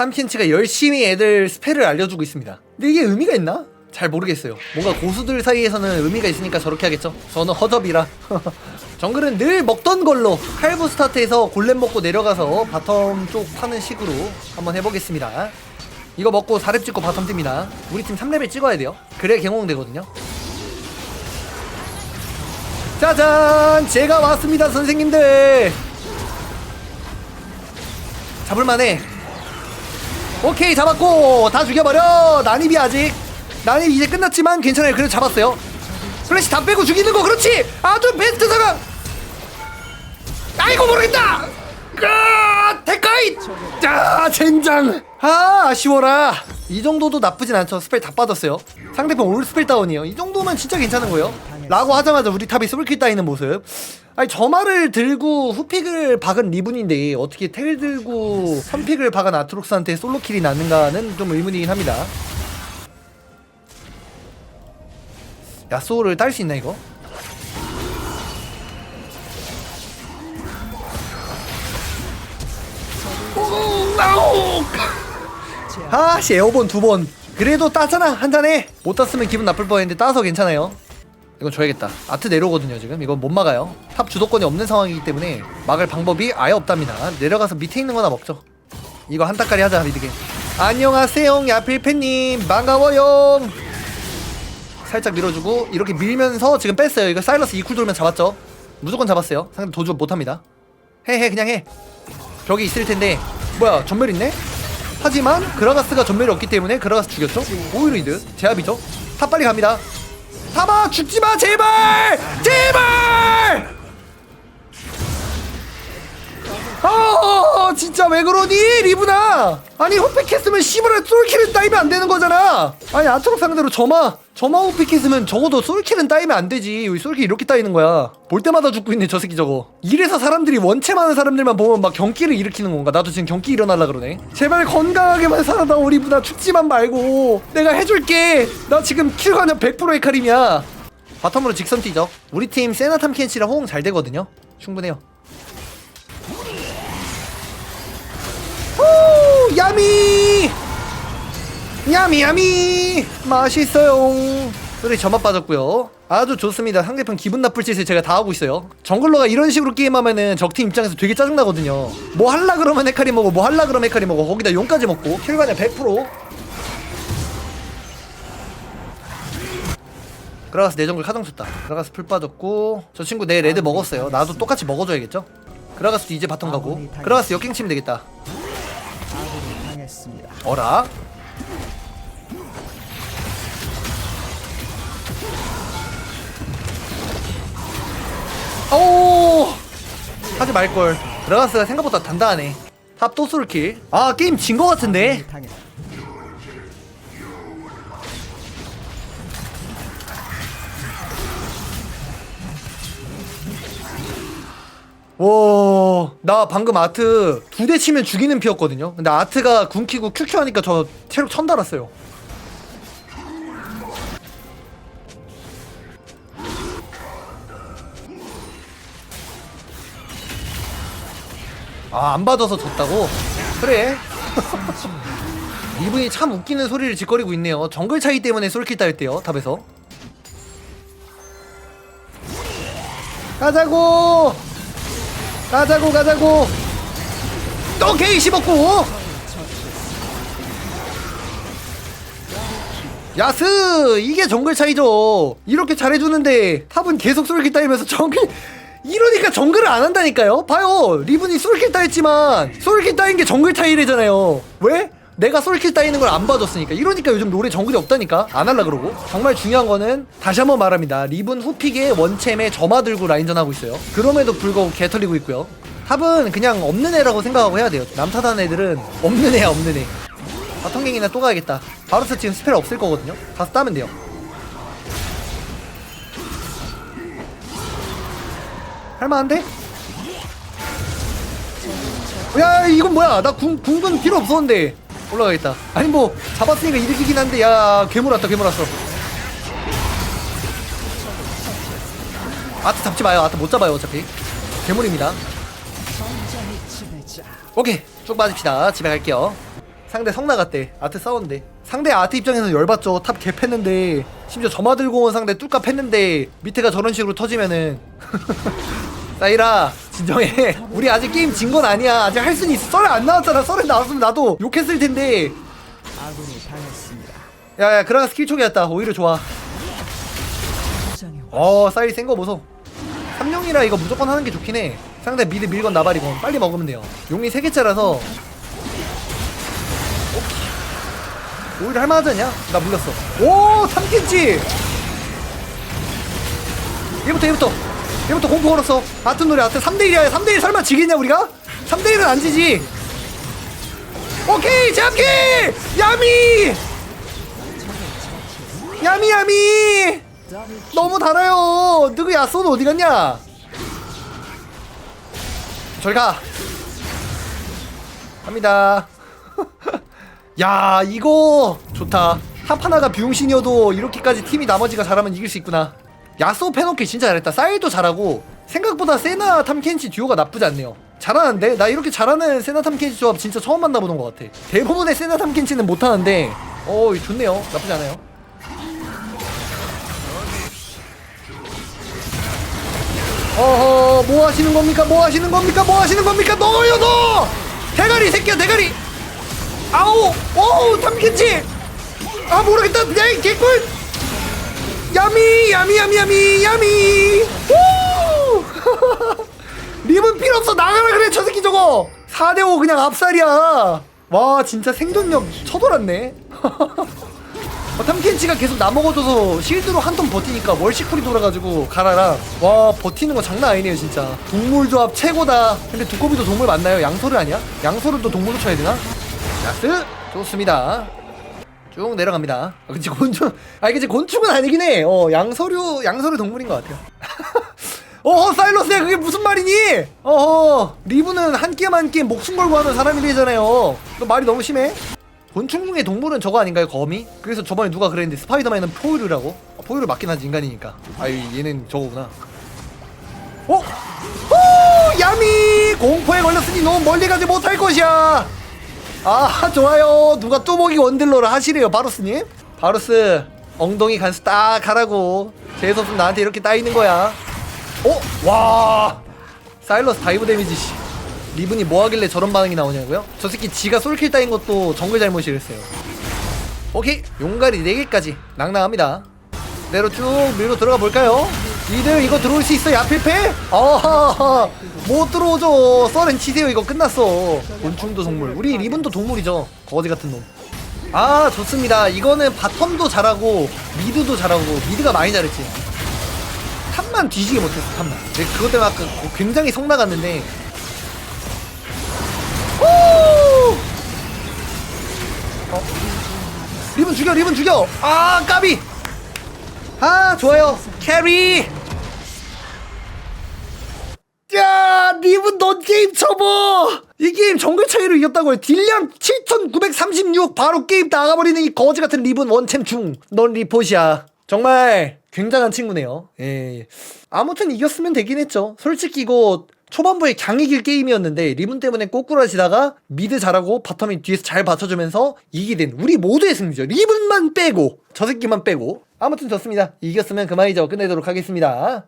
탐켄치가 열심히 애들 스펠을 알려주고 있습니다. 근데 이게 의미가 있나? 잘 모르겠어요. 뭔가 고수들 사이에서는 의미가 있으니까 저렇게 하겠죠. 저는 허접이라. 정글은 늘 먹던 걸로 칼부 스타트에서 골렘 먹고 내려가서 바텀 쪽 파는 식으로 한번 해보겠습니다. 이거 먹고 4렙 찍고 바텀 뜁니다. 우리 팀 3렙을 찍어야 돼요. 그래야 갱홍되거든요. 짜잔! 제가 왔습니다, 선생님들! 잡을만해. 오케이, 잡았고! 다 죽여버려! 난입이 아직. 난입 이제 끝났지만 괜찮아요. 그래도 잡았어요. 플래시 다 빼고 죽이는 거, 그렇지! 아주 베스트 상황! 아이고, 모르겠다! 아, 대가이! 아, 젠장! 아, 아쉬워라. 이 정도도 나쁘진 않죠. 스펠 다 빠졌어요. 상대편 올 스펠 다운이에요. 이 정도면 진짜 괜찮은 거예요. 라고 하자마자 우리 탑이 스물킬 따이는 모습. 아니, 저 말을 들고 후픽을 박은 리븐인데 어떻게 텔 들고 선픽을 박은 아트록스한테 솔로킬이 났는가는 좀 의문이긴 합니다. 야소를 딸 수 있나 이거? 아씨 에어본 두 번 그래도 따잖아 한 잔에 못 땄으면 기분 나쁠 뻔했는데 따서 괜찮아요 이건 줘야겠다. 아트 내려오거든요 지금. 이건 못 막아요. 탑 주도권이 없는 상황이기 때문에 막을 방법이 아예 없답니다. 내려가서 밑에 있는 거나 먹죠. 이거 한 따까리 하자 미드게. 안녕하세요 야필팬님. 반가워요. 살짝 밀어주고 이렇게 밀면서 지금 뺐어요. 이거 사일러스 2쿨 돌면 잡았죠? 무조건 잡았어요. 상대 도주 못합니다. 해해 그냥 해. 벽이 있을 텐데. 뭐야 전멸 있네? 하지만 그라가스가 전멸이 없기 때문에 그라가스 죽였죠? 오히려 이득 제압이죠? 탑 빨리 갑니다 타봐 죽지 마 제발! 제발 아 진짜 왜 그러니 리브나? 아니 호픽했으면 씨발 솔킬은 따이면 안 되는 거잖아. 아니 아트록 상대로 저마 저마 호픽했으면 적어도 솔킬은 따이면 안 되지. 왜 솔킬 이렇게 따이는 거야. 볼 때마다 죽고 있네 저 새끼 저거. 이래서 사람들이 원체 많은 사람들만 보면 막 경기를 일으키는 건가? 나도 지금 경기 일어날라 그러네. 제발 건강하게만 살아다오 리브나. 죽지만 말고. 내가 해줄게. 나 지금 킬 가능 100% 헤카림이야 바텀으로 직선 뛰죠. 우리 팀 세나 탐켄치랑 호응 잘 되거든요. 충분해요 야미! 야미 야미! 맛있어요. 소리 저만 빠졌고요. 아주 좋습니다. 상대편 기분 나쁠 짓을 제가 다 하고 있어요. 정글러가 이런 식으로 게임하면은 적팀 입장에서 되게 짜증나거든요. 뭐 할라 그러면 헤카리 먹어, 뭐 할라 그러면 헤카리 먹어. 거기다 용까지 먹고 킬가냐 100%. 그라가스 내 정글 카정 쳤다. 그라가스 풀 빠졌고 저 친구 내 레드 먹었어요. 나도 똑같이 먹어줘야겠죠? 그라가스도 이제 바텀 가고 그라가스 역갱 치면 되겠다. 당했습니다. 어라? 오! 하지 말걸. 드라가스가 생각보다 단단하네. 탑또 솔킬. 아, 게임 진 거 같은데? 와, 나 방금 아트 두 대 치면 죽이는 피였거든요. 근데 아트가 궁 키고 큐큐 하니까 저 체력 천 달았어요. 아, 안 받아서 졌다고? 그래. 이분이 참 웃기는 소리를 짓거리고 있네요. 정글 차이 때문에 솔킬 따였대요, 탑에서. 가자고! 가자고 가자고. 또 게이시 먹고. 야스 이게 정글 차이죠. 이렇게 잘해주는데 탑은 계속 솔킬 따이면서 정글 이러니까 정글을 안 한다니까요. 봐요. 리븐이 솔킬 따였지만 솔킬 따인 게 정글 차이래잖아요. 왜? 내가 솔킬 따이는 걸 안 봐줬으니까. 이러니까 요즘 롤에 정글이 없다니까. 안 할라 그러고. 정말 중요한 거는 다시 한번 말합니다. 리븐 후픽에 원챔에 점화 들고 라인전 하고 있어요. 그럼에도 불구하고 개 털리고 있고요. 탑은 그냥 없는 애라고 생각하고 해야 돼요. 남타단 애들은 없는 애야 없는 애. 바텀갱이나 또 가야겠다. 바루스 지금 스펠 없을 거거든요. 가서 따면 돼요. 할만한데? 야 이건 뭐야? 나 궁, 궁은 필요 없었는데 올라가겠다. 아니 뭐 잡았으니까 이득이긴 한데 야 괴물 왔다 괴물 왔어. 아트 잡지 마요. 아트 못 잡아요 어차피. 괴물입니다. 오케이. 쭉 빠집시다. 집에 갈게요. 상대 성 나갔대. 아트 싸웠는데. 상대 아트 입장에서는 열받죠. 탑 개팼는데. 심지어 점화 들고 온 상대 뚫까 팼는데 밑에가 저런 식으로 터지면은. 사이라 진정해. 우리 아직 게임 진 건 아니야. 아직 할 수는 있어. 썰에 안 나왔잖아. 썰에 나왔으면 나도 욕했을 텐데. 아군이 당했습니다. 야야 그라가 스킬 초기였다. 오히려 좋아. 장의 어 사이리 센거 보소. 3용이라 이거 무조건 하는 게 좋긴 해. 상대 미드 밀건 나발이건 빨리 먹으면 돼요. 용이 3개짜라서. 오히려 할만하지 않냐? 나 물렸어. 오 탐켄치! 얘부터 얘부터. 얘부터 공포 걸었어 아트 노래 아트 3대1이야 3대1 설마 지겠냐 우리가? 3대1은 안 지지 오케이 잡기 야미 야미 야미 너무 달아요. 누구 야쏘는 어디 갔냐? 저리 가. 갑니다. 야 이거 좋다. 탑 하나가 비용신이어도 이렇게까지 팀이 나머지가 잘하면 이길 수 있구나. 야쏘 패놓기 진짜 잘했다. 사일도 잘하고 생각보다 세나 탐켄치 듀오가 나쁘지 않네요. 잘하는데? 나 이렇게 잘하는 세나 탐켄치 조합 진짜 처음 만나보는 것 같아. 대부분의 세나 탐켄치는 못하는데 어 좋네요. 나쁘지 않아요. 어허 뭐 하시는 겁니까? 뭐 하시는 겁니까? 뭐 하시는 겁니까? 넣어요 넣어! 대가리 새끼야 대가리! 아우 오우 탐켄치 아 모르겠다. 야이 개꿀! 야미 야미 야미 야미 야미 우 립은 필요 없어 나가라 그래 저 새끼 저거 4대5 그냥 압살이야. 와 진짜 생존력 쳐돌았네. 어, 탐켄치가 계속 나먹어줘서 실드로 한 턴 버티니까 월시쿨이 돌아가지고 가라라. 와 버티는 거 장난 아니네요 진짜. 동물 조합 최고다. 근데 두꺼비도 동물 맞나요? 양서류 아니야? 양서류도 동물로 쳐야 되나? 야스! 좋습니다. 쭉 내려갑니다. 아, 그치 곤충. 아 이게 곤충은 아니긴 해어 양서류 양서류 동물인 것 같아요 어허 사일러스야 그게 무슨 말이니? 어허 리브는 한 게임 한 게임 목숨 걸고 하는 사람이 되잖아요. 너 말이 너무 심해? 곤충 중에 동물은 저거 아닌가요 거미? 그래서 저번에 누가 그랬는데 스파이더맨은 포유류라고? 어, 포유류 맞긴 하지 인간이니까. 아유 얘는 저거구나. 어? 오 야미! 공포에 걸렸으니 너무 멀리 가지 못할 것이야. 아 좋아요. 누가 뚜벅이 원딜러를 하시래요 바루스님? 바루스 엉덩이 간수 딱 하라고. 재수없으면 나한테 이렇게 따이는 거야 어? 와. 사일러스 다이브 데미지 씨. 리븐이 뭐하길래 저런 반응이 나오냐고요? 저 새끼 지가 솔킬 따인 것도 정글 잘못이랬어요. 오케이. 용가리 4개까지 낭낭합니다. 내로 쭉 밀고 들어가 볼까요? 이들 이거 들어올 수 있어 야필패? 아하하 못 들어오죠. 썰은 치세요 이거 끝났어. 곤충도 동물. 우리 리븐도 동물이죠 거지 같은 놈 아 좋습니다. 이거는 바텀도 잘하고 미드도 잘하고 미드가 많이 잘했지 탑만 뒤지게 못했어 탑만. 근데 그것 때문에 아까 굉장히 속 나갔는데. 오! 어? 리본 죽여 리본 죽여! 아 까비! 아 좋아요. 캐리! 야 리본 넌 게임 접어! 이 게임 정글 차이로 이겼다고요 딜량 7936 바로 게임 나가버리는 이 거지 같은 리본 원챔 중넌 리포시야. 정말 굉장한 친구네요. 예. 아무튼 이겼으면 되긴 했죠. 솔직히 이거 초반부에 강 이길 게임이었는데 리븐 때문에 꼬꾸라지다가 미드 잘하고 바텀이 뒤에서 잘 받쳐주면서 이기게 된 우리 모두의 승리죠. 리븐만 빼고 저 새끼만 빼고. 아무튼 좋습니다. 이겼으면 그만이죠. 끝내도록 하겠습니다